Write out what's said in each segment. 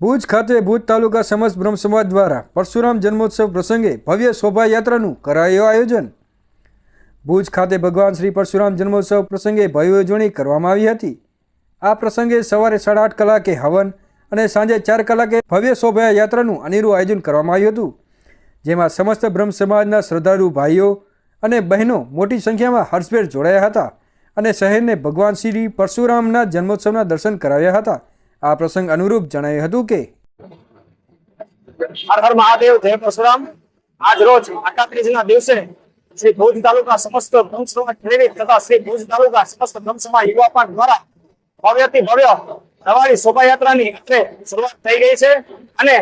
ભુજ ખાતે ભુજ તાલુકા સમસ્ત બ્રહ્મ સમાજ દ્વારા પરશુરામ જન્મોત્સવ પ્રસંગે ભવ્ય શોભાયાત્રાનું કરાયું આયોજન. ભુજ ખાતે ભગવાન શ્રી પરશુરામ જન્મોત્સવ પ્રસંગે ભવ્ય ઉજવણી કરવામાં આવી હતી. આ પ્રસંગે સવારે સાડા આઠ કલાકે હવન અને સાંજે ચાર કલાકે ભવ્ય શોભાયાત્રાનું અનેરું આયોજન કરવામાં આવ્યું હતું. જેમાં સમસ્ત બ્રહ્મ સમાજના શ્રદ્ધાળુ ભાઈઓ અને બહેનો મોટી સંખ્યામાં હર્ષભેર જોડાયા હતા અને શહેરને ભગવાન શ્રી પરશુરામના જન્મોત્સવના દર્શન કરાવ્યા હતા. આ પ્રસંગ અનુરૂપ જણાવ્યું હતું કે હર હર મહાદેવ જય પરશુરામ. આજ રોજ અકાત્રીજના દિવસે શ્રી ભુજ તાલુકા સમસ્ત બ્રહ્મ પ્રેરિત તથા શ્રી ભુજ તાલુકા સમસ્ત બ્રહ્મ સમાજ યુવા દ્વારા ભવ્યથી ભવ્ય સવારી શોભાયાત્રાની અત્રે શરૂઆત થઈ ગઈ છે અને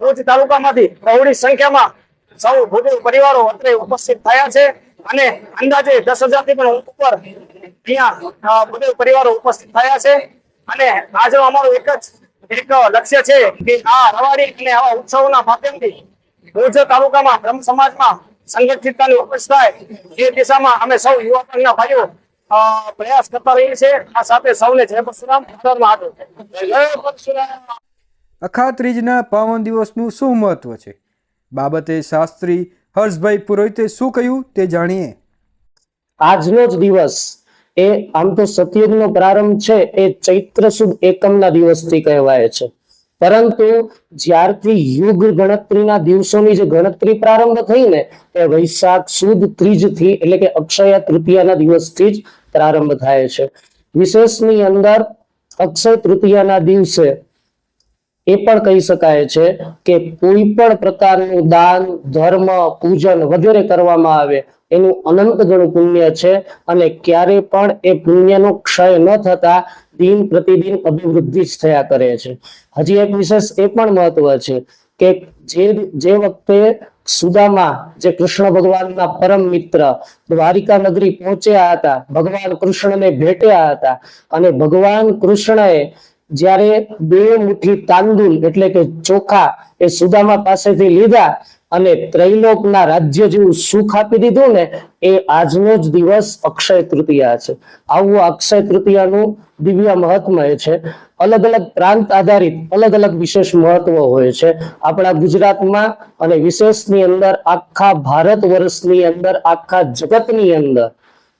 ભુજ તાલુકામાંથી બહોળી સંખ્યામાં સૌ ભુજ પરિવારો અત્રે ઉપસ્થિત થયા છે અને અંદાજે દસ હજારથી પણ ઉપર અહીંયા અ, પરિવારો ઉપસ્થિત થયા છે. અને આજનો અમારું એક જ એક લક્ષ્ય છે કે આ રવાડી અને આવા ઉત્સવના માધ્યમથી ભુજ તાલુકામાં બ્રહ્મ સમાજમાં સંગઠિતતાની ઉપજ થાય એ દિશામાં અમે સૌ યુવા ભાઈઓ પ્રયાસ કરતા રહીએ છીએ. આ સાથે સૌને જય પરશુરામ. જય પરશુરામ. અખાત્રીજના પાવન દિવસનું શું મહત્વ છે? બાબતે શાસ્ત્રી હર્ષભાઈ પુરોહિતે શું કહ્યું તે જાણીએ. આજનો જ દિવસ એ આમ તો સતયુગનો પ્રારંભ છે, એ ચૈત્ર સુદ એકમના દિવસથી કહેવાય છે. પરંતુ જ્યારથી યુગ ગણતરીના દિવસોની જે ગણતરી પ્રારંભ થઈ ને, એ વૈશાખ સુદ ત્રીજથી એટલે કે અક્ષય તૃતીયાના દિવસથી જ પ્રારંભ થાય છે. વિશેષની અંદર અક્ષય તૃતીયાના દિવસે એ પણ કહી શકાય છે કે કોઈ પણ પ્રકારનું દાન, ધર્મ, પૂજન વગેરે કરવામાં આવે, એનું અનંત ગણું પુણ્ય છે અને ક્યારે પણ એ પુણ્યનો ક્ષય ન થતા દિન પ્રતિદિન અભિવૃદ્ધિ જ થયા કરે છે. હજી એક વિશેષ એ પણ મહત્વ છે કે જે જે વખતે સુદામા, જે કૃષ્ણ ભગવાનના પરમ મિત્ર દ્વારિકા નગરી પહોંચ્યા હતા, ભગવાન કૃષ્ણને ભેટ્યા હતા અને ભગવાન કૃષ્ણએ જ્યારે બે મુઠ્ઠી તાંદુલ એટલે કે ચોખા એ સુદામા પાસેથી લીધા અને ત્રૈલોકના રાજ્ય જેવું સુખ આપી દીધું ને, એ આજનો જ દિવસ અક્ષય તૃતીયા છે. આવું અક્ષય તૃતીયાનું દિવ્ય મહત્મય છે. અલગ અલગ પ્રાંત આધારિત અલગ અલગ વિશેષ મહત્વ હોય છે. આપણા ગુજરાતમાં અને વિશેષની અંદર આખા ભારત વર્ષની અંદર, આખા જગતની અંદર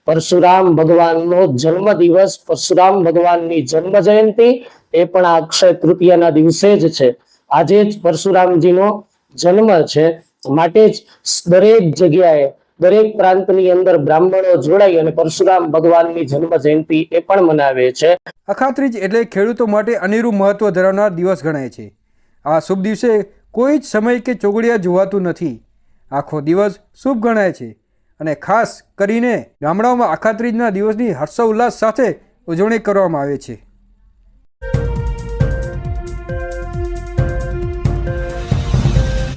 પરશુરામ ભગવાનનો જન્મ દિવસ પરશુરામ ભગવાનની જન્મ જયંતિ એ પણ આ અક્ષય તૃતીયાના દિવસે જ છે. આજે જ પરશુરામજીનો જન્મ છે. માટે જ દરેક જગ્યાએ, દરેક પ્રાંતની અંદર બ્રાહ્મણો જોડાઈ અને પરશુરામ ભગવાનની જન્મ જયંતિ એ પણ મનાવે છે. અખાત્રીજ એટલે ખેડૂતો માટે અનેરું મહત્વ ધરાવનાર દિવસ ગણાય છે. આ શુભ દિવસે કોઈ જ સમય કે ચોગડિયા જોવાતું નથી. આખો દિવસ શુભ ગણાય છે. અને ખાસ કરીને ગામડાઓમાં અખાત્રીજના દિવસની હર્ષોલ્લાસ સાથે ઉજવણી કરવામાં આવે છે.